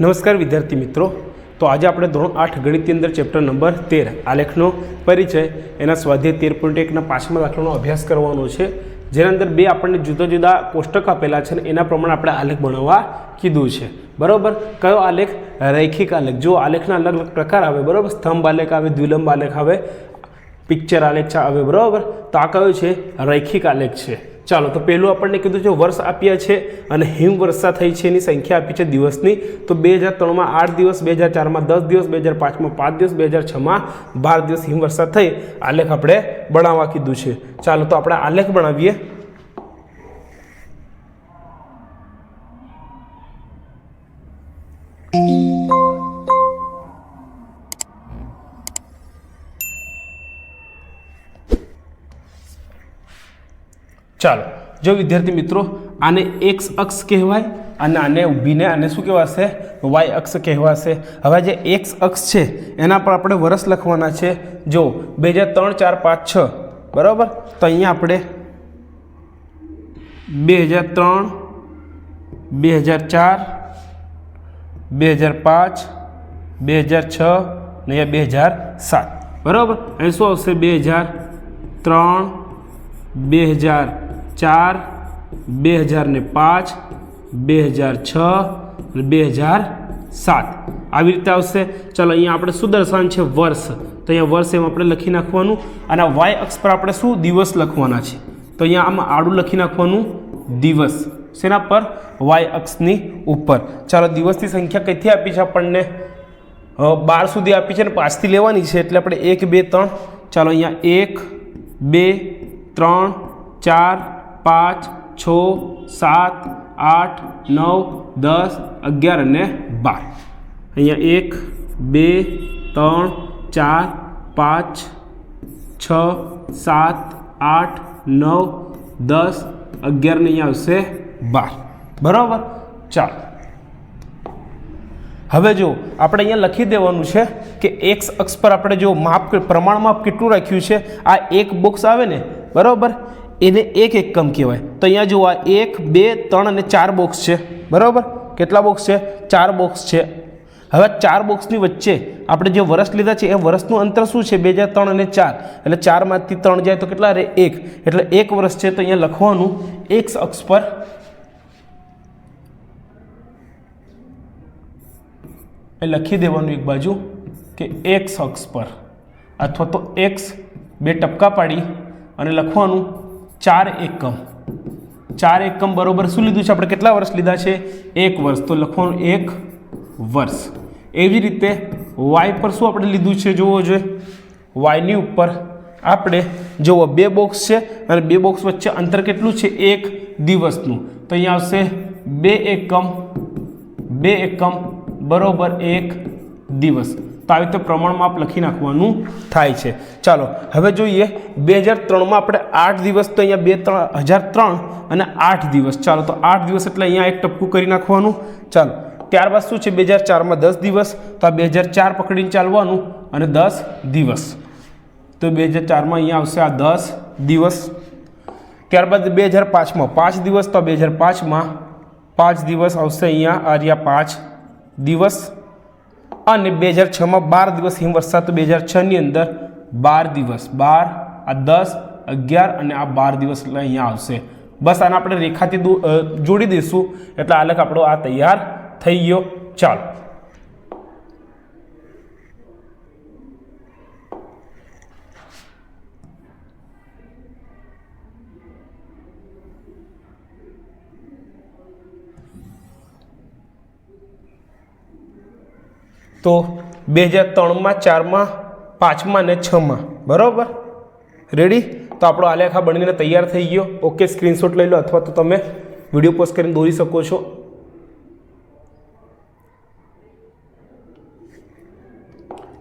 નમસ્કાર વિદ્યાર્થી મિત્રો. તો આજે આપણે ધોરણ આઠ ગણિતની અંદર ચેપ્ટર નંબર તેર આલેખનો પરિચય. એના સ્વાધ્યાય તેર પોઈન્ટ એકના પાંચમા દાખલાનો અભ્યાસ કરવાનો છે. જેના અંદર બે આપણને જુદા જુદા કોષ્ટક આપેલા છે ને એના પ્રમાણે આપણે આલેખ બનાવવા કીધું છે. બરાબર? કયો આલેખ રૈખિક આલેખ જો આલેખના અલગ અલગ પ્રકાર આવે, બરાબર? સ્તંભ આલેખ આવે, દ્વિલંબ આલેખ આવે, પિક્ચર આલેખ આવે, બરાબર? તો આ કયો છે? રૈખિક આલેખ છે. ચાલો, તો પહેલું આપણને કીધું છે, વર્ષ આપ્યા છે અને હિમવર્ષા થઈ છે, એની સંખ્યા આપી છે દિવસની. તો બે હજાર ત્રણમાં આઠ દિવસ, બે હજાર ચારમાં દસ દિવસ, બે હજાર પાંચમાં પાંચ દિવસ, બે હજાર છમાં બાર દિવસ હિમવર્ષા થઈ. આલેખ આપણે બનાવવા કીધું છે. ચાલો, તો આપણે આલેખ બનાવીએ ચાલો, જો વિદ્યાર્થી મિત્રો આને એક્સ અક્ષ કહેવાય અને આને ઊભીને આને શું કહેવાશે? વાય અક્ષ કહેવાશે. હવે જે એક્સ અક્ષ છે, એના પર આપણે વર્ષ લખવાના છે. જો બે હજાર ત્રણ, ચાર, પાંચ, છ, બરાબર? તો અહીંયા આપણે બે હજાર ત્રણ, બે હજાર ચાર, બે હજાર પાંચ, બે હજાર છ ને અહીંયા બે હજાર સાત. બરાબર? અહીં શું આવશે? બે હજાર ત્રણ, બે હજાર ચાર બે હજાર ને પાંચ બે હજાર છ બે હજાર સાત. આવી રીતે આવશે. ચાલો, અહીંયા આપણે શું દર્શાવવાનું છે વર્ષ. તો અહીંયા વર્ષ એમ આપણે લખી નાખવાનું. અને વાય અક્ષ પર આપણે શું દિવસ લખવાના છે? તો અહીંયા આમાં આડું લખી નાખવાનું દિવસ. શેના પર? વાય અક્ષની ઉપર. ચાલો, દિવસની સંખ્યા કઈથી આપી છે આપણને? બાર સુધી આપી છે અને પાંચથી લેવાની છે એટલે આપણે એક, બે, ત્રણ. ચાલો, અહીંયા એક, બે, ત્રણ, ચાર પાંચ, છ, સાત, આઠ, નવ, દસ, અગિયાર અને બાર. અહીંયા એક, બે, ત્રણ, ચાર, પાંચ, છ, સાત, આઠ, નવ, દસ, અગિયાર ને અહીંયા આવશે બાર. બરાબર? ચાલો. હવે જો, આપણે અહીંયા લખી દેવાનું છે કે એક્સ અક્ષ પર આપણે જો માપ પ્રમાણ માપ કેટલું રાખ્યું છે, આ એક બોક્સ આવે ને, બરાબર? એને એક એકમ કહેવાય. તો અહીંયા જુઓ, આ એક, બે, ત્રણ અને ચાર બોક્સ છે. બરાબર? કેટલા બોક્સ છે? ચાર બોક્સ છે. હવે ચાર બોક્સની વચ્ચે આપણે જે વર્ષ લીધા છે, એ વર્ષનું અંતર શું છે? બે હજાર ત્રણ અને ચાર. એટલે ચારમાંથી ત્રણ જાય તો કેટલા રહે એક. એટલે એક વર્ષ છે તો અહીંયા લખવાનું એક્સ અક્ષ પર એ લખી દેવાનું એક બાજુ કે એક્સ અક્ષ પર. અથવા તો એક્સ બે ટપકા પાડી અને લખવાનું ચાર એકમ. ચાર એકમ બરોબર શું લીધું છે? આપણે કેટલા વર્ષ લીધા છે? એક વર્ષ. તો લખવાનું એક વર્ષ. એવી રીતે વાય પર શું આપણે લીધું છે? જોવો જોઈએ. વાયની ઉપર આપણે જુઓ, બે બોક્સ છે અને બે બોક્સ વચ્ચે અંતર કેટલું છે? એક દિવસનું. તો અહીંયા આવશે બે એકમ બે એકમ બરોબર એક દિવસ. તો આવી રીતે પ્રમાણમાં આપ લખી નાખવાનું થાય છે. ચાલો, હવે જોઈએ બે હજાર ત્રણમાં આપણે આઠ દિવસ તો અહીંયા બે ત્રણ, હજાર ત્રણ અને આઠ દિવસ. ચાલો, તો આઠ દિવસ એટલે અહીંયા એક ટપકું કરી નાખવાનું. ચાલો, ત્યારબાદ શું છે? બે હજાર ચારમાં દસ દિવસ. તો આ બે હજાર ચાર પકડીને ચાલવાનું અને દસ દિવસ. તો બે હજાર ચારમાં અહીંયા આવશે આ દસ દિવસ. ત્યારબાદ બે હજાર પાંચમાં પાંચ દિવસ. તો બે હજાર પાંચમાં પાંચ દિવસ આવશે અહીંયા. આ રહ્યા પાંચ દિવસ. અને બે હજાર છમાં બાર દિવસ હિમવર્ષા, તો બે હજાર છની અંદર બાર દિવસ. બાર, આ દસ, અગિયાર અને આ બાર દિવસ એટલે અહીંયા આવશે. બસ આને આપણે રેખાથી જોડી દઈશું. એટલે આલેખ આપણો આ તૈયાર થઈ ગયો. ચાલો. તો બે હજાર ત્રણમાં ચારમાં, પાંચમાં અને છમાં. બરાબર? રેડી તો આપણો આલેખા બનીને તૈયાર થઈ ગયો. ઓકે સ્ક્રીનશોટ લઈ લો અથવા તો તમે વીડિયો પોસ્ટ કરીને દોરી શકો છો.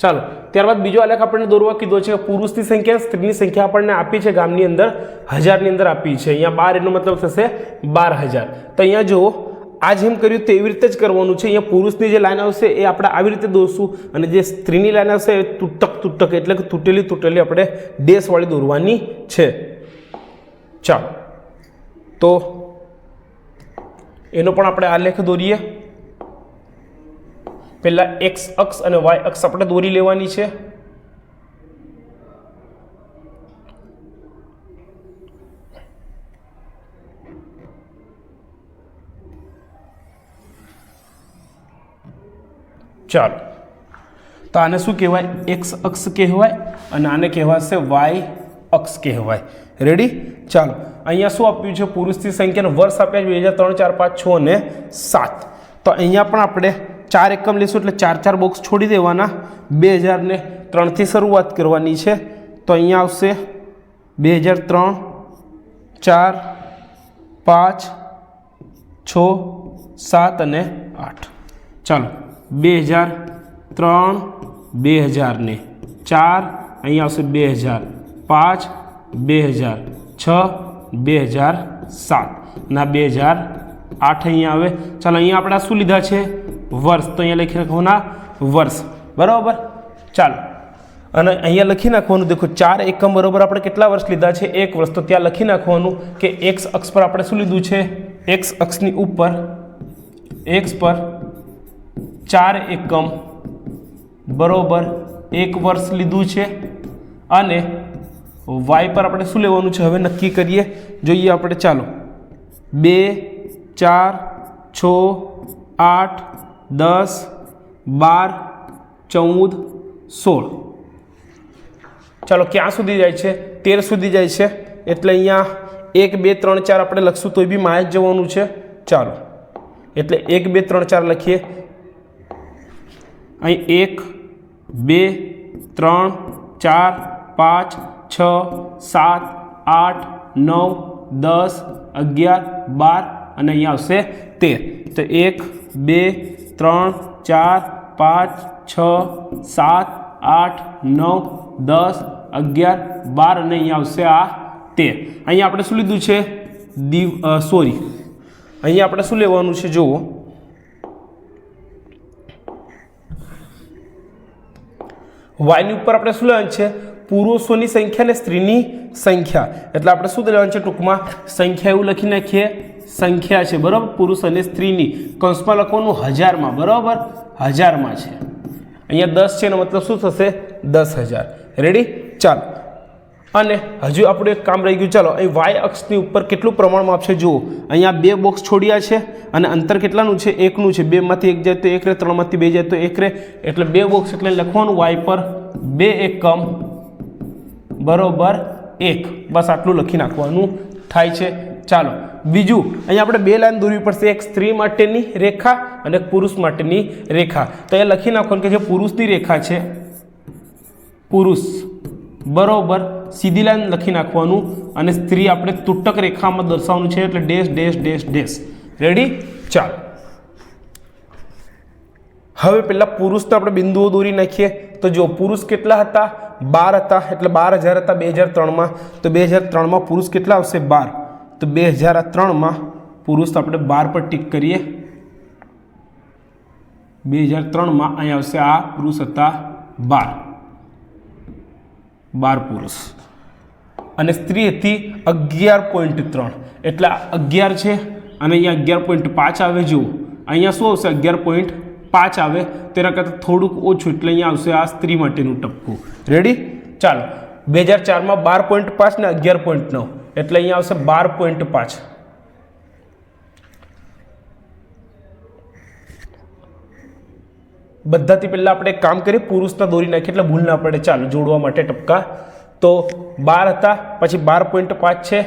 ચાલો, ત્યારબાદ બીજો આલેખ આપણને દોરવા કીધો છે. પુરુષની સંખ્યા સ્ત્રીની સંખ્યા આપણને આપી છે ગામની અંદર. હજારની અંદર આપી છે. અહીંયા બાર એનો મતલબ થશે બાર હજાર. તો અહીંયા જુઓ આ જેમ કર્યું તેવી રીતે જ કરવાનું છે. અહીંયા પુરુષની જે લાઈન આવશે એ આપણે આવી રીતે દોરશું અને જે સ્ત્રીની લાઈન આવશે એ તૂટક તૂટક એટલે કે તૂટેલી તૂટેલી આપણે ડેશવાળી દોરવાની છે. ચાલો. તો એનો પણ આપણે આલેખ દોરીએ. પહેલાં એક્સ અક્ષ અને વાય અક્ષ આપણે દોરી લેવાની છે. ચાલો. તો આને શું કહેવાય? એક્સ અક્ષ કહેવાય અને આને કહેવાશે વાય અક્ષ કહેવાય. રેડી ચાલો. અહીંયા શું આપ્યું છે? પુરુષની સંખ્યાને વર્ષ આપ્યા છે, બે હજાર ત્રણ, ચાર, પાંચ, છ અને સાત. તો અહીંયા પણ આપણે ચાર એકમ લઈશું એટલે ચાર ચાર બોક્સ છોડી દેવાના. બે હજારને ત્રણથી શરૂઆત કરવાની છે. તો અહીંયા આવશે બે હજાર ત્રણ, ચાર, પાંચ, છ, સાત અને આઠ. ચાલો. બે હજાર ત્રણ, બે હજાર ને ચાર, અહીંયા આવશે બે હજાર પાંચ, બે હજાર છ, બે હજાર સાત. ના, બે હજાર આઠ અહીંયા આવે. ચાલો, અહીંયા આપણે શું લીધા છે? વર્ષ. તો અહીંયા લખી નાખવાના વર્ષ. બરાબર? ચાલો. અને અહીંયા લખી નાખવાનું, દેખો, ચાર એકમ બરાબર આપણે કેટલા વર્ષ લીધા છે? એક વર્ષ. તો ત્યાં લખી નાખવાનું કે એક્સ અક્ષ પર આપણે શું લીધું છે? એક્સ અક્ષની ઉપર એક્સ પર ચાર એકમ બરોબર એક વર્ષ લીધું છે. અને વાય પર આપણે શું લેવાનું છે? હવે નક્કી કરીએ. જોઈએ આપણે, ચાલો. બે, ચાર, છ, આઠ, દસ, બાર, ચૌદ, સોળ. ચાલો, ક્યાં સુધી જાય છે? તેર સુધી જાય છે. એટલે અહીંયા એક, બે, ત્રણ, ચાર આપણે લખશું, તોય બી માય જવાનું છે. ચાલો. એટલે એક, બે, ત્રણ, ચાર લખીએ. અહીં એક, બે, ત્રણ, ચાર, પાંચ, છ, સાત, આઠ, નવ, દસ, અગિયાર, બાર અને અહીંયા આવશે તેર. તો એક, બે, ત્રણ, ચાર, પાંચ, છ, સાત, આઠ, નવ, દસ, અગિયાર, બાર અને અહીંયા આવશે આ તેર. અહીંયા આપણે શું લીધું છે? દીવ સોરી. અહીંયા આપણે શું લેવાનું છે? જુઓ. વાયની ઉપર આપણે શું લેવાનું છે? પુરુષોની સંખ્યા અને સ્ત્રીની સંખ્યા. એટલે આપણે શું લેવાનું છે ટૂંકમાં? સંખ્યા એવું લખી નાખીએ. સંખ્યા છે, બરાબર? પુરુષ અને સ્ત્રીની. કંસમાં લખવાનું હજારમાં, બરાબર? હજારમાં છે. અહીંયા દસ છે એનો મતલબ શું થશે? દસ હજાર. રેડી ચાલો. અને હજુ આપણું એક કામ રહી ગયું. ચાલો, અહીં વાય અક્ષની ઉપર કેટલું પ્રમાણમાં આપશે? જુઓ, અહીંયા બે બોક્સ છોડ્યા છે અને અંતર કેટલાનું છે? એકનું છે. બેમાંથી એક જાય તો એક રે, ત્રણમાંથી બે જાય તો એક રે. એટલે બે બોક્સ એટલે લખવાનું વાય પર બે એકમ બરોબર એક. બસ આટલું લખી નાખવાનું થાય છે. ચાલો, બીજું, અહીંયા આપણે બે લાઈન દોરવી પડશે. એક સ્ત્રી માટેની રેખા અને પુરુષ માટેની રેખા. તો એ લખી નાખવાનું કે જે પુરુષની રેખા છે, પુરુષ. બરોબર સીધી લાઈન લખી નાખવાનું અને સ્ત્રી આપણે તૂટક રેખામાં દર્શાવવાનું છે એટલે dash dash dash dash. Ready ચાલો. હવે પહેલાં પુરુષને આપણે બિંદુઓ દોરી નાખીએ. તો જો પુરુષ કેટલા હતા? બાર હતા. એટલે બાર હજાર હતા બે હજાર ત્રણમાં. તો બે હજાર ત્રણમાં પુરુષ કેટલા આવશે? બાર. તો બે હજાર ત્રણમાં પુરુષ આપણે બાર પર ટીક કરીએ. બે હજાર ત્રણમાં અહીંયા આવશે આ પુરુષ હતા બાર. બાર પુરુષ. અને સ્ત્રી હતી અગિયાર પોઈન્ટ ત્રણ. એટલે અગિયાર છે, અને અહીંયા અગિયાર પોઈન્ટ પાંચ આવે જુઓ. અહીંયા શું આવશે? અગિયાર પોઈન્ટ પાંચ આવે. તેના કરતાં થોડુંક ઓછું, એટલે અહીંયા આવશે આ સ્ત્રી માટેનું ટપકું. રેડી ચાલો. બે હજાર ચારમાં બાર પોઈન્ટ પાંચ ને અગિયાર પોઈન્ટ નવ. એટલે અહીંયા આવશે બાર પોઈન્ટ પાંચ. બધાથી પહેલાં આપણે કામ કરીએ, પુરુષના દોરી નાખીએ, એટલે ભૂલ ના પડે. ચાલો, જોડવા માટે ટપકા. તો બાર હતા, પછી બાર પોઈન્ટ પાંચ છે.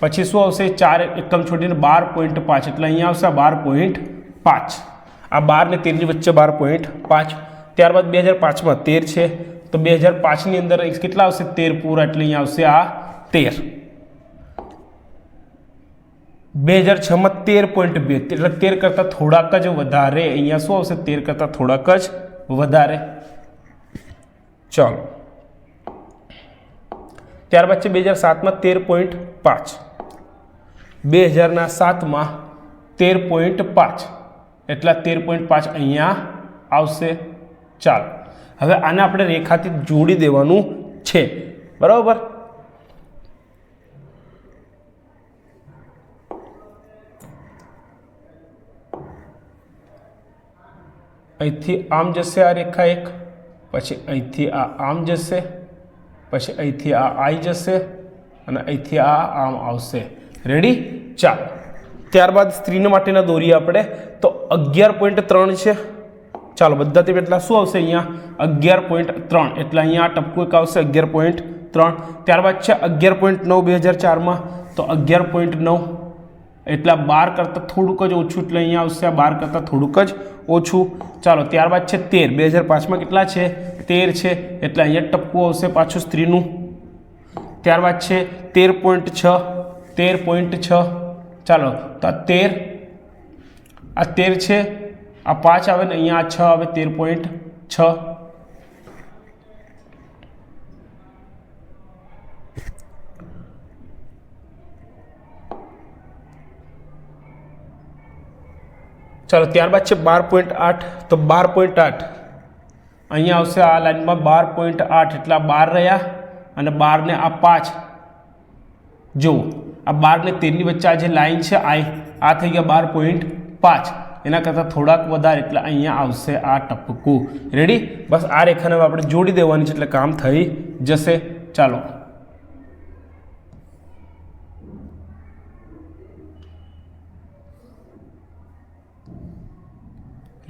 પછી શું આવશે? ચાર એકમ છોડીને બાર પોઈન્ટ પાંચ. એટલે અહીંયા આવશે બાર પોઈન્ટ પાંચ. આ બાર ને તેરની વચ્ચે બાર પોઈન્ટ પાંચ. ત્યારબાદ બે હજાર પાંચમાં તેર છે. તો બે હજાર પાંચની અંદર કેટલા આવશે? તેર પૂરા, એટલે અહીંયા આવશે આ તેર. બે હજાર છમાં તેર પોઈન્ટ બે, એટલે તેર કરતાં થોડાક જ વધારે. અહીંયા શું આવશે? તેર કરતાં થોડાક જ વધારે. ચાલો. ત્યારબાદ છે બે હજાર સાતમાં તેર પોઈન્ટ પાંચ. બે હજારના સાતમાં તેર પોઈન્ટ પાંચ. એટલા તેર પોઈન્ટ પાંચ અહીંયા આવશે. ચાલો. હવે આને આપણે રેખાથી જોડી દેવાનું છે. બરાબર? અહીંથી આમ જશે આ રેખા એક, પછી અહીંથી આ આમ જશે, પછી અહીંથી આ આવી જશે અને અહીંથી આ આમ આવશે. રેડી ચાલો. ત્યારબાદ સ્ત્રીને માટેના દોરીએ આપણે. તો અગિયાર પોઈન્ટ ત્રણ છે. ચાલો, બધાથી એટલા શું આવશે અહીંયા? અગિયાર પોઈન્ટ ત્રણ. એટલે અહીંયા આ ટપકું એક આવશે, અગિયાર પોઈન્ટ ત્રણ. ત્યારબાદ છે અગિયાર પોઈન્ટ નવ, બે હજાર ચારમાં. તો અગિયાર પોઈન્ટ નવ. એટલા બાર કરતાં થોડુંક જ ઓછું, એટલે અહીંયા આવશે આ બાર કરતાં થોડુંક જ ઓછું. ચાલો, ત્યારબાદ છે તેર. બે હજાર પાંચમાં કેટલા છે? તેર છે. એટલે અહીંયા ટપકું આવશે પાછું સ્ત્રીનું. ત્યારબાદ છે તેર પોઈન્ટ છ. તેર પોઈન્ટ છ. ચાલો, તો આ તેર આ તેર છે. આ પાંચ આવે ને અહીંયા આ છ આવે, તેર પોઈન્ટ છ. ચાલો ત્યારબાદ છે બાર પોઈન્ટ આઠ. તો બાર પોઈન્ટ આઠ. અહીંયા આવશે આ લાઇનમાં બાર પોઈન્ટ આઠ એટલા બાર રહ્યા અને બારને આ પાંચ. જુઓ, આ બારને તેરની વચ્ચે આ જે લાઇન છે, આ આ થઈ ગયા બાર પોઈન્ટ પાંચ. એના કરતાં થોડાક વધારે એટલે અહીંયા આવશે આ ટપકું. રેડી બસ આ રેખાને આપણે જોડી દેવાની છે એટલે કામ થઈ જશે. ચાલો.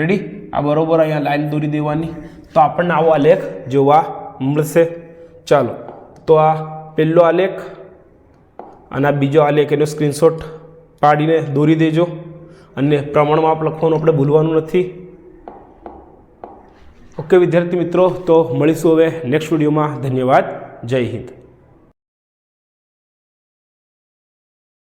રેડી આ બરોબર અહીંયા લાઈન દોરી દેવાની. તો આપણને આવો આલેખ જોવા મળશે. ચાલો. તો આ પહેલો આલેખ અને આ બીજો આલેખ એનો સ્ક્રીનશોટ પાડીને દોરી દેજો. અને પ્રમાણમાં લખવાનું આપણે ભૂલવાનું નથી. ઓકે વિદ્યાર્થી મિત્રો, તો મળીશું હવે નેક્સ્ટ વિડીયોમાં ધન્યવાદ. જય હિન્દ.